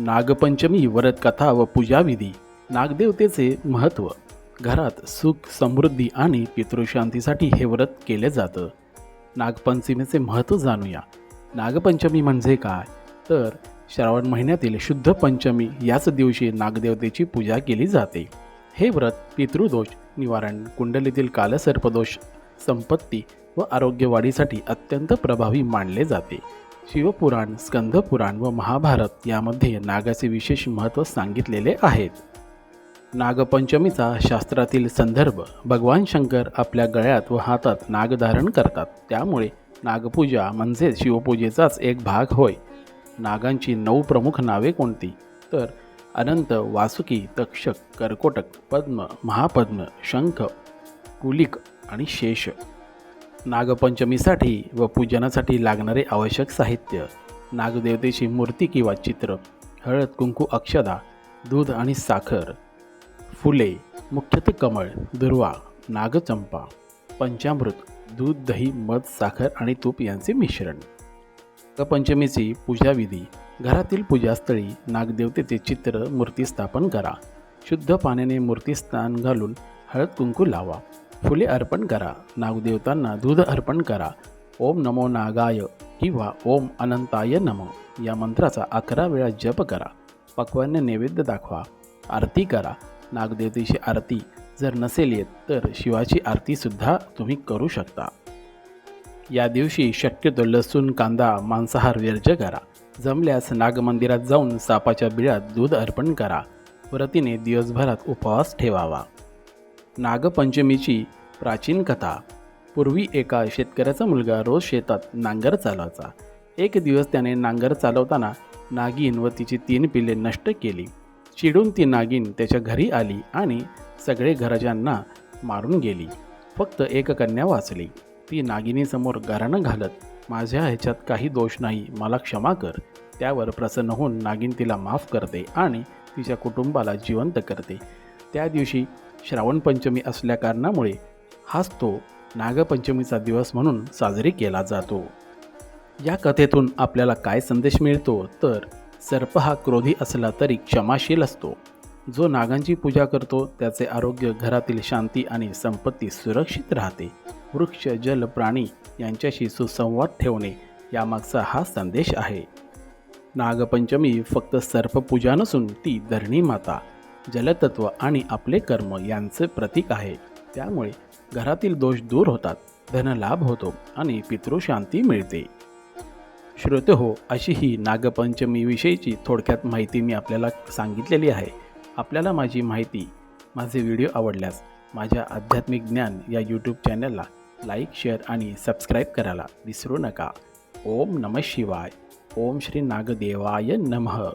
नागपंचमी व्रतकथा व पूजाविधी नागदेवतेचे महत्त्व घरात सुख समृद्धी आणि पितृशांतीसाठी हे व्रत केले जातं. नागपंचमीचे महत्त्व जाणूया. नागपंचमी म्हणजे काय? तर श्रावण महिन्यातील शुद्ध पंचमी याच दिवशी नागदेवतेची पूजा केली जाते. हे व्रत पितृदोष निवारण कुंडलीतील कालसर्पदोष संपत्ती व आरोग्यवाढीसाठी अत्यंत प्रभावी मानले जाते. शिवपुराण स्कंदपुराण व महाभारत यामध्ये नागाचे विशेष महत्त्व सांगितलेले आहेत. नागपंचमीचा शास्त्रातील संदर्भ भगवान शंकर आपल्या गळ्यात व हातात नाग धारण करतात. त्यामुळे नागपूजा म्हणजे शिवपूजेचाच एक भाग होय. नागांची नऊ प्रमुख नावे कोणती? तर अनंत वासुकी तक्षक कर्कोटक पद्म महापद्म शंख कुलिक आणि शेष. नागपंचमीसाठी व पूजनासाठी लागणारे आवश्यक साहित्य नागदेवतेची मूर्ती किंवा चित्र हळद कुंकू अक्षदा दूध आणि साखर फुले मुख्यतः कमळ दुर्वा नागचंपा पंचामृत दूध दही मध साखर आणि तूप यांचे मिश्रण. नागपंचमीची पूजाविधी घरातील पूजास्थळी नागदेवतेचे चित्र मूर्ती स्थापन करा. शुद्ध पाण्याने मूर्ती स्नान घालून हळद कुंकू लावा. फुले अर्पण करा. नागदेवतांना दूध अर्पण करा. ओम नमो नागाय किंवा ओम अनंताय नमो या मंत्राचा अकरा वेळा जप करा. पक्वान्य नैवेद्य दाखवा. आरती करा. नागदेवतेची आरती जर नसेल येत तर शिवाची आरतीसुद्धा तुम्ही करू शकता. या दिवशी शक्यतो लसूण कांदा मांसाहार वर्ज्य करा. जमल्यास नागमंदिरात जाऊन सापाच्या बिळात दूध अर्पण करा. व्रतीने दिवसभरात उपवास ठेवावा. नागपंचमीची प्राचीन कथा. पूर्वी एका शेतकऱ्याचा मुलगा रोज शेतात नांगर चालवायचा. एक दिवस त्याने नांगर चालवताना नागिन व तिची तीन पिले नष्ट केली. चिडून ती नागिन त्याच्या घरी आली आणि सगळे घरच्यांना मारून गेली. फक्त एक कन्या वाचली. ती नागिनीसमोर गारणं घालत माझ्या ह्याच्यात काही दोष नाही मला क्षमा कर. त्यावर प्रसन्न होऊन नागिन तिला माफ करते आणि तिच्या कुटुंबाला जिवंत करते. त्या दिवशी श्रावण पंचमी असल्याकारणामुळे हाच तो नागपंचमीचा दिवस म्हणून साजरी केला जातो. या कथेतून आपल्याला काय संदेश मिळतो तर सर्प हा क्रोधी असला तरी क्षमाशील असतो. जो नागांची पूजा करतो त्याचे आरोग्य घरातील शांती आणि संपत्ती सुरक्षित राहते. वृक्ष जल प्राणी यांच्याशी सुसंवाद ठेवणे यामागचा हा संदेश आहे. नागपंचमी फक्त सर्पपूजा नसून ती धरणी माता. जलतत्व आणि आपले कर्म यांचे प्रतीक आहे. त्यामुळे घरातील दोष दूर होतात धनलाभ होतो आणि पितृशांती मिळते. श्रोते हो अशी ही नागपंचमीविषयीची थोडक्यात माहिती मी आपल्याला सांगितलेली आहे. आपल्याला माझी माहिती माझे व्हिडिओ आवडल्यास माझ्या आध्यात्मिक ज्ञान या यूट्यूब चॅनलला लाईक शेअर आणि सबस्क्राईब करायला विसरू नका. ओम नम शिवाय. ओम श्री नागदेवाय नमः.